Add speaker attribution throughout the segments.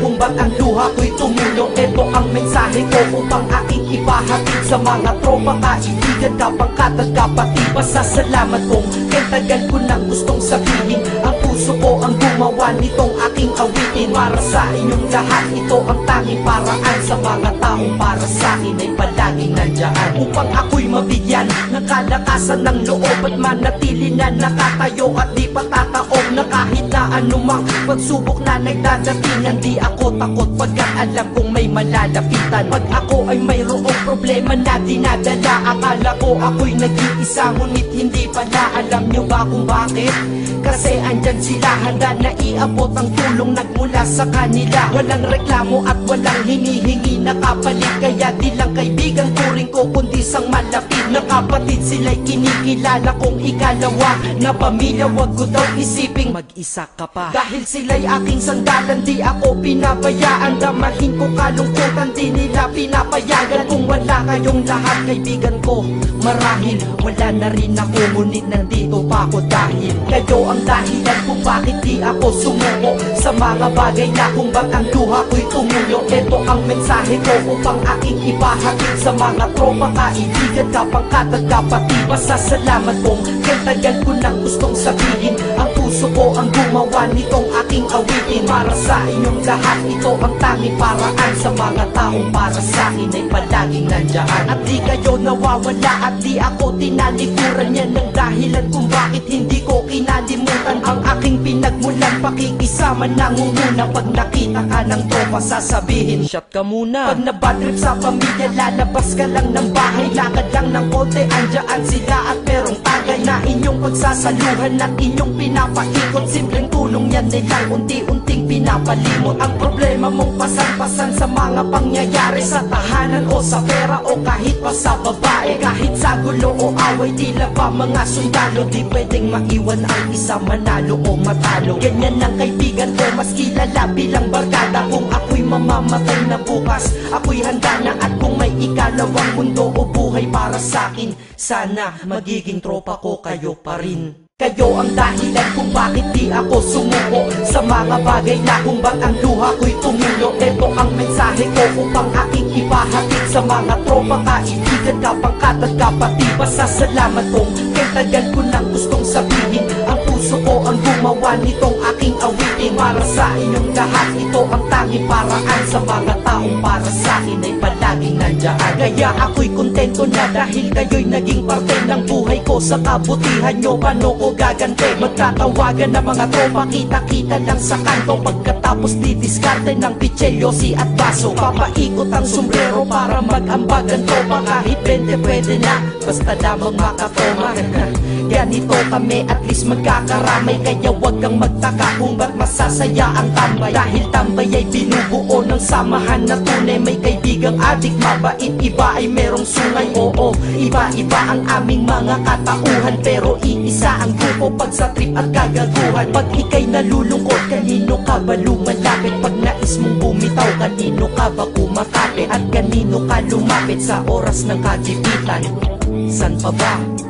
Speaker 1: kung ba't ang luha ko'y tumulo Ito ang mensahe ko upang aking ipahatid Sa mga tropa, kaibigan, kapangkat at kapatid Pasasalamat kong kay tagal ko nang gustong sabihin. Ang puso ko ang gumawa nitong aking awitin. Para sa inyong lahat, ito ang tanging paraan Sa mga taong para sa akin ay palaging nandyan. Upang ako'y mabigyan ng kalakasan ng loob At manatili na nakatayo at di patataob Na kahit na anumang pagsubok na nagdadatingan Di ako takot pagkat alam kong may malalapitan. Pag ako ay mayroong problema na dinadala Akala ko ako'y nag-iisa ngunit hindi pala Alam nyo ba kung bakit? Kasi andyan sila handa na iabot ang tulong nagmula sa kanila. Walang reklamo at walang hinihingi na kapalit. Kaya di lang kaibigan turing ko kundi sang malapit Na kapatid sila'y kinikilala kong ikalawa. Na pamilya wag ko daw isiping mag-isa ka pa. Dahil sila'y aking sandalan di ako pinabayaan. Damahin ko kalungkutan di nila pinapayagan. Kung wala kayong lahat kaibigan ko Marahil wala na rin ako. Ngunit nandito pa ako dahil Kayo ang dahilan kung bakit di ako sumuko Sa mga bagay na kung ba't ang luha ko'y tumulo Ito ang mensahe ko upang aking ipahatid Sa mga tropa, kaibigan, kapangkat at kapatid Pasasalamat kong kay tagal ko nang gustong sabihin Ang puso ko ang gumawa nitong aking awitin. Para sa inyong lahat, ito ang tanging paraan Sa mga taong para sa akin ay palaging nandyan. At di kayo nawawala at di ako tinalikuran Yan ang dahilan kung bakit hindi ko kinalimutan Ang aking pinagmulan, pakikisama nangunguna Pag nakita ka ng tropa, sasabihin Shot ka muna. Pag nabadrip sa pamilya, lalabas ka lang ng bahay. Lakad lang ng konti, andyan sila at merong tagay Na inyong pagsasaluhan at inyong pinapaikot. Simpleng tulong yan nilang unti-unting pinapalimot. Ang problema mong pasan-pasan sa mga pangyayari Sa tahanan o sa pera o kahit pa sa babae Kahit sa gulo o away, tila ba mga sundalo. Di pwedeng maiwan ang isa manalo o matalo. Ganyan ang kaibigan ko, mas kilala bilang barkada. Kung ako'y mamamatay na bukas, ako'y handa na At kung may ikalawang mundo o buhay para sa'kin Sana magiging tropa ko kayo pa rin. Kayo ang dahilan kung bakit di ako sumuko Sa mga bagay na kung ba't ang luha ko'y tumulo Ito ang mensahe ko upang aking ipahatid Sa mga tropa, kaibigan, kapangkat at kapatid Pasasalamat kong kay tagal ko nang gustong sabihin puso ko ang gumawa nitong aking awitin. Para sa inyong lahat, ito ang tanging paraan Sa mga taong para sa akin ay palaging nandyan Kaya ako'y kontento na dahil kayo'y naging parte ng buhay ko. Sa kabutihan nyo, paano ko gagante? Magtatawagan ng mga tropa, kita-kita lang sa kanto. Pagkatapos didiskarte ng pichelyosi at baso Papaikot ang sombrero para mag-ambag ang tropa Kahit 20 pwede na, basta lamang makatoma Ganito kami, at least magkakaramay Kaya wag kang magtaka kung ba't masasaya ang tambay Dahil tambay ay binubuo ng samahan na tunay May kaibigang adik, mabait, iba ay merong sungay Oo, iba-iba ang aming mga katauhan Pero iisa ang grupo pag sa trip at kagaguhan Pag ikay nalulungkot, kanino ka ba lumalapit? Pag nais mong bumitaw, kanino ka ba kumakapit? At kanino ka lumapit sa oras ng kagipitan? San pa ba?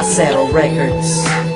Speaker 1: Acero Records